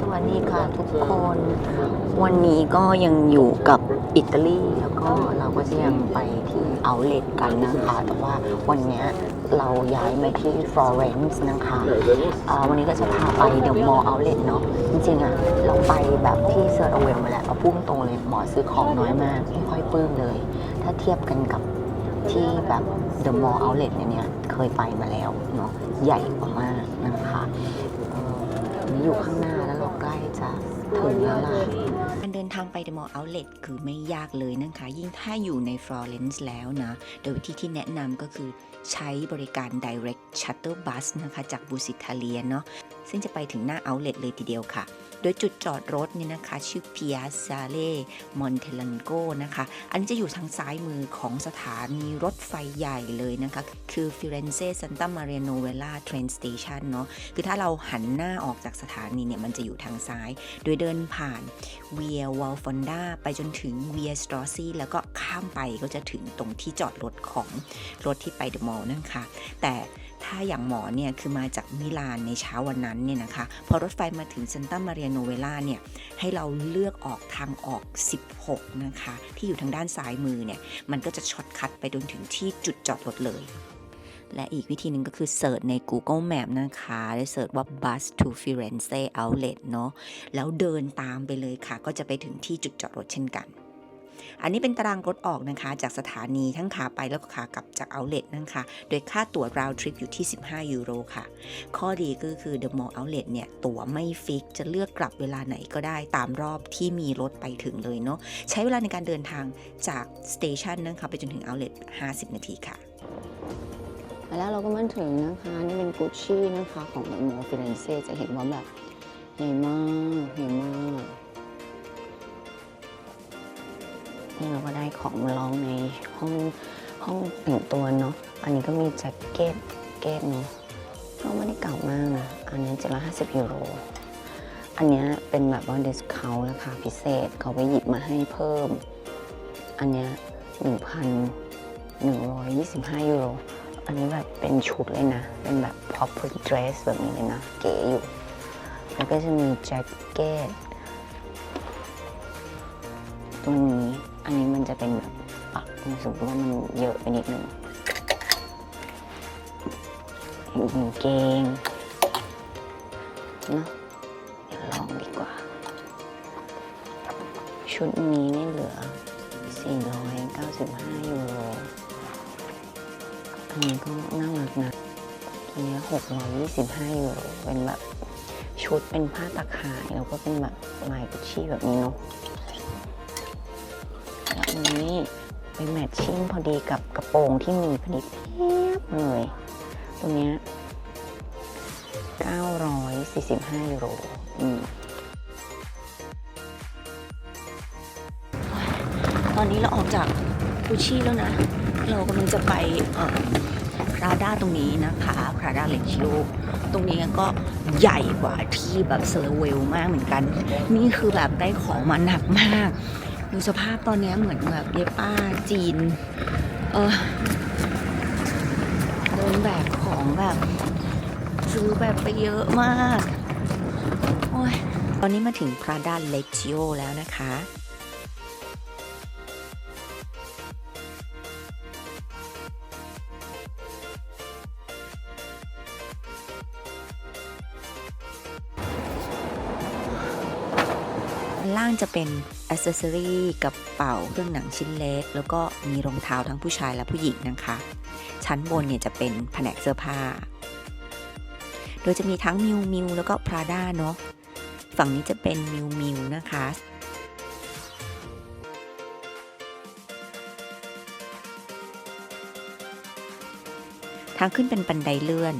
สวัสดีค่ะทุกคน วันนี้ก็ยังอยู่กับอิตาลีแล้วก็เราก็จะยังไปที่เอาเลตกันนะคะ แต่ว่าวันนี้เราย้ายมาที่ฟลอเรนซ์นะคะวันนี้ก็จะพาไปเดอะมอลล์เอาเลตเนาะจริงๆอะเราไปแบบที่เซอร์เอาเวลมาแล้วเอาพุ่งตรงเลยหมอซื้อของน้อยมาก ไม่ค่อยปลื้มเลย ถ้าเทียบกันกับที่แบบเดอะมอลล์เอาเลตเนี่ยเคยไปมาแล้วเนาะใหญ่กว่ามากนะคะ อยู่ข้างหน้าแล้วเราใกล้จะถึงแล้วล่ะการเดินทางไปเดอะมอลล์เอาท์เลทคือไม่ยากเลยนะคะ ยิ่งถ้าอยู่ในฟลอเรนซ์แล้วนะ โดยวิธีที่แนะนำก็คือใช้บริการ Direct Shuttle Bus นะคะ จากบูสิทาเลียเนาะซึ่งจะไปถึงหน้าเอาท์เลทเลยทีเดียวค่ะ โดยจุดจอดรถเนี่ยนะคะ ชื่อ Piazza Montelango นะคะ อันนี้จะอยู่ทางซ้ายมือของสถานีรถไฟใหญ่เลยนะคะ คือ Firenze Santa Maria Novella Train Station เนาะคือถ้าเราหันหน้าออกจากสถานีเนี่ยมันจะอยู่ทางซ้าย โดยเดินผ่านเวียวอลฟอนดาไปจนถึงเวียสตรอซี่แล้วก็ข้ามไปก็จะถึงตรงที่จอดรถของรถที่ไปเดอะมอลล์นั่นค่ะแต่ ถ้าอย่างหมอเนี่ยคือมาจากมิลานในเช้าวันนั้นเนี่ยนะคะ พอรถไฟมาถึงเซนตามาเรียโนเวล่าเนี่ยให้เราเลือกออกทางออก 16 นะคะ ที่อยู่ทางด้านซ้ายมือเนี่ย มันก็จะช็อตคัดไปจนถึงที่จุดจอดรถเลยและอีกวิธีหนึ่งก็คือเสิร์ชใน Google Map นะคะได้เสิร์ชว่า bus to Firenze outlet เนาะแล้วเดินตามไปเลยค่ะ ก็จะไปถึงที่จุดจอดรถเช่นกัน อันนี้เป็นตารางรถออกนะคะ จากสถานีทั้งขาไปแล้วก็ขากลับจากเอาเล t นะคะ โดยค่าตั๋ว round trip อยู่ที่ 15 ยูโรค่ะ ข้อดีก็คือ The Mall Outlet เนี่ย ตั๋วไม่ฟิก จะเลือกกลับเวลาไหนก็ได้ตามรอบที่มีรถไปถึงเลยเนาะ ใช้เวลาในการเดินทางจากสเตชันนะคะไปจนถึง Outlet 50 นาทีค่ะแล้วเราก็มาถึงนะคะ นี่เป็นกุชชี่นะคะ ของเดอะมอลล์ฟิเรนเซ่จะเห็นว่าแบบใหญ่มากใหญ่มาก นี่เราก็ได้ของมาลองในห้องห้องแต่งตัวเนาะ อันนี้ก็มีแจ็คเก็ตเก็ตเนาะก็ไม่ได้เก่ามากนะ อันนี้750ยูโร อันนี้เป็นแบบว่าดิสคาวราคาพิเศษเขาไปหยิบมาให้เพิ่ม อันนี้ย1,125ยูโร อันนี้แบบเป็นชุดเลยนะ เป็นแบบ proper dress แบบนี้เลยนะ เก๋อยู่ แล้วก็จะมีแจ็คเก็ตตรงนี้ อันนี้มันจะเป็นแบบปักรู้สึกว่ามันเยอะไปนิดนึงกางเกงเนะลองดีกว่า ชุดนี้นี่เหลือ 495 ยูโร อันนี้ก็น่ารักนะตัวนี้ 625 ยูโร เป็นแบบชุดเป็นผ้าตะข่าย แล้วก็เป็นแบบลายกุชชี่แบบนี้เนาะ นี้ไปแมทชิ่งพอดีกับกระโปรงที่มีพอดีเพียบเลยตัวเนี้ย945ยูโรอืมตอนนี้เราออกจากกุชชี่แล้วนะ เรากำลังจะไปพราด้าตรงนี้นะคะพราด้าเลชิโอตรงนี้ก็ใหญ่กว่าที่แบบเซอร์เวลมากเหมือนกัน นี่คือแบบได้ของมาหนักมาก ดูสภาพตอนนี้เหมือนแบบเยป้าจีน เออเดินแบกของแบบ ซื้อแบบไปเยอะมาก โอ้ย ตอนนี้มาถึงพราด้าเลชิโอแล้วนะคะล่างจะเป็น อ c เซสซอรี่กระเป๋าเครื่องหนังชิ้นเล็ก แล้วก็มีรองเท้าทั้งผู้ชายและผู้หญิงนะคะ ชั้นบนเนี่ยจะเป็นแผนกเสื้อผ้า โดยจะมีทั้งมิวมิวแล้วก็พราด้าเนาะฝั่งนี้จะเป็นมิวมิวนะคะทางขึ้นเป็นบันไดเลื่อน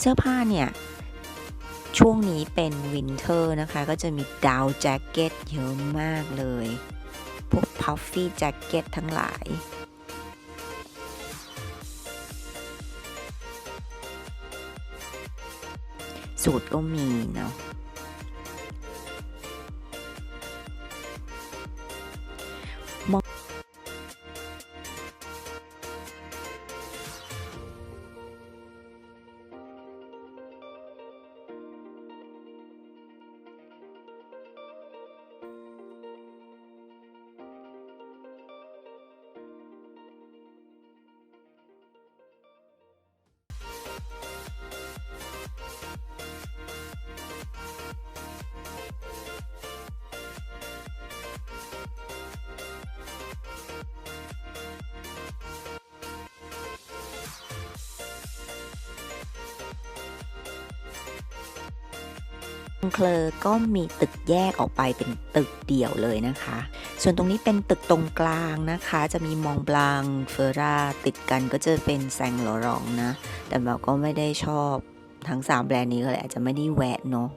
เสื้อผ้าเนี่ย ช่วงนี้เป็นวินเทอร์นะคะ ก็จะมีดาวแจ็คเก็ตเยอะมากเลย พวกพัฟฟี่แจ็คเก็ตทั้งหลายสูตรก็มีเนาะ เคลอก็มีตึกแยกออกไปเป็นตึกเดี่ยวเลยนะคะ ส่วนตรงนี้เป็นตึกตรงกลางนะคะ จะมีมองบลางเฟอราติดกันก็จะเป็นแซงหลอรองนะ แต่แบบก็ไม่ได้ชอบทั้ง 3 แบรนด์นี้ก็เลยอาจจะไม่ได้แวะเนาะ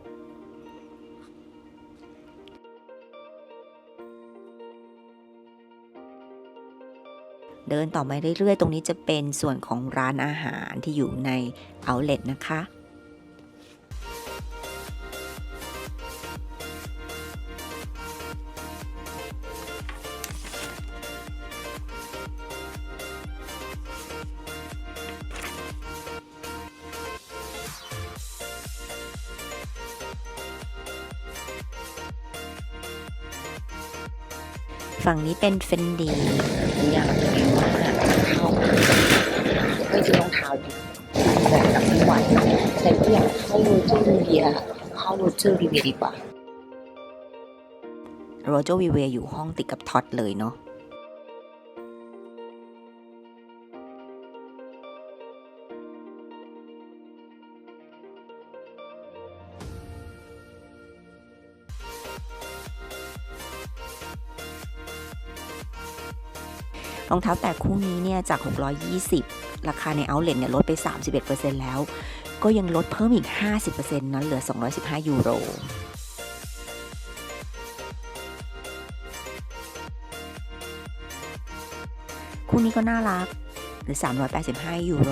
เดินต่อมาเรื่อยๆ ตรงนี้จะเป็นส่วนของร้านอาหารที่อยู่ในเอาเล t นะคะ ฝั่งนี้เป็นเฟนดีอยากเลยว่าเข้าไม่ซื้อรองเท้าดีแบบกับไม่ไหวแต่ก็อยากเข้าโรเจอร์เวียเข้าโรเจอร์วีเวียดีกว่าโรเจอร์วีเวียอยู่ห้องติดกับท็อตเลยเนาะ รองเท้าแตะคู่นี้เนี่ยจาก 620 ราคาในเอาเล t เนี่ยลดไป 31%แล้ว ก็ยังลดเพิ่มอีก 50%นั้นเหลือ 215 ยูโรคู่นี้ก็น่ารักหรือ 385 ยูโร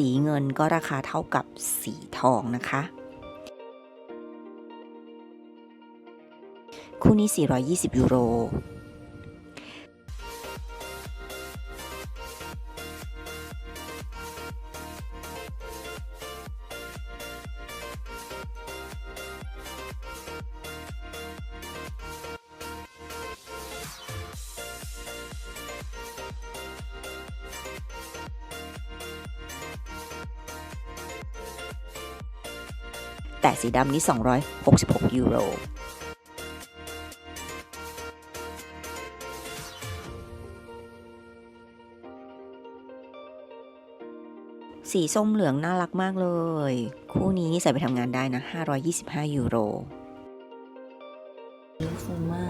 สีเงินก็ราคาเท่ากับสีทองนะคะ คู่นี้ 420 ยูโร แต่สีดำนี้ 266 ยูโรสีส้มเหลืองน่ารักมากเลย คู่นี้ใส่ไปทำงานได้นะ 525 ยูโรฟูมา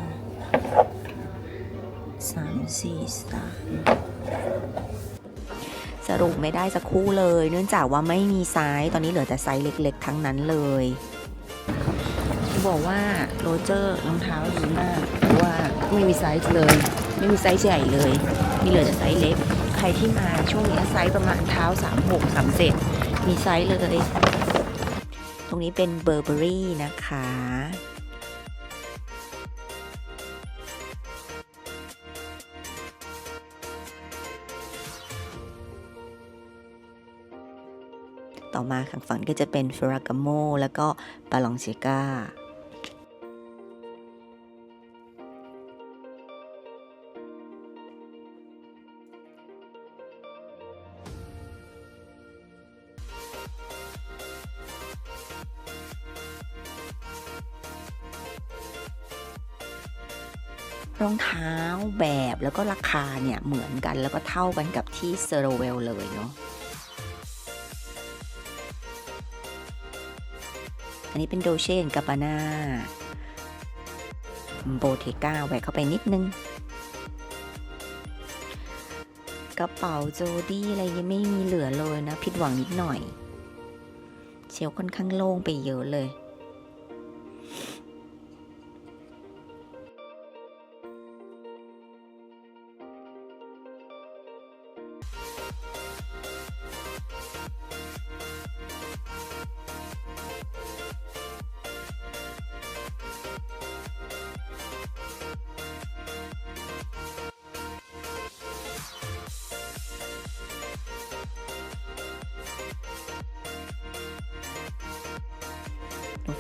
สามสี่สาม สรุปไม่ได้สักคู่เลย เนื่องจากว่าไม่มีไซส์ตอนนี้เหลือแต่ไซส์เล็กๆ ทั้งนั้นเลยบอกว่าโรเจอร์รองเท้าดีมากเพราะว่าไม่มีไซส์เลย ไม่มีไซส์ใหญ่เลย มีเหลือแต่ไซส์เล็ก ใครที่มาช่วงนี้ไซส์ประมาณเท้า 36 37 มีไซส์เลย ตรงนี้เป็นเบอร์เบอรี่นะคะ ต่อมาข้างฝั่งก็จะเป็นเฟรากาโมแล้วก็บาลองเชการองเท้าแบบแล้วก็ราคาเนี่ยเหมือนกันแล้วก็เท่ากันกับที่เซโรเวลเลยเนาะ อันนี้เป็นโดเช่กาบานาโบเทก้าแหวกเข้าไปนิดนึง กระเป๋าโจดี้อะไรยังไม่มีเหลือเลยนะ ผิดหวังนิดหน่อย เชลค่อนข้างโล่งไปเยอะเลย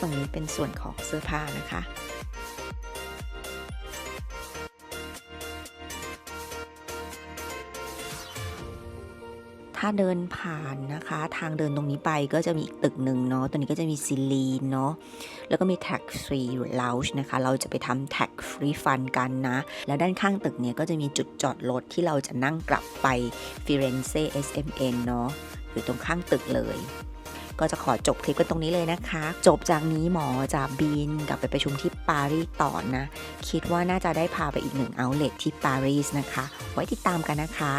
ตรงนี้เป็นส่วนของเสื้อผ้านะคะ ถ้าเดินผ่านนะคะ ทางเดินตรงนี้ไปก็จะมีอีกตึกหนึ่งเนาะ ตัวนี้ก็จะมีซิลีนเนาะ แล้วก็มี tax free lounge นะคะ เราจะไปทำ tax free fun กันนะ แล้วด้านข้างตึกเนี่ยก็จะมีจุดจอดรถที่เราจะนั่งกลับไปฟิเรนเซ่ SMN เนาะ อยู่ตรงข้างตึกเลย ก็จะขอจบคลิปกันตรงนี้เลยนะคะ จบจากนี้หมอจะบินกลับไปประชุมที่ปารีสต่อนะ คิดว่าน่าจะได้พาไปอีกหนึ่งเอาเล t ที่ปารีสนะคะ ไว้ติดตามกันนะคะ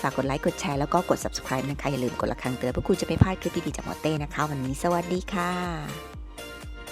ฝากกดไลค์ กดแชร์แล้วก็กด subscribe นะคะ อย่าลืมกดระฆังเตือนเพื่อคุณจะไม่พลาดคลิปดีๆจากหมอเต้นะคะ วันนี้สวัสดีค่ะ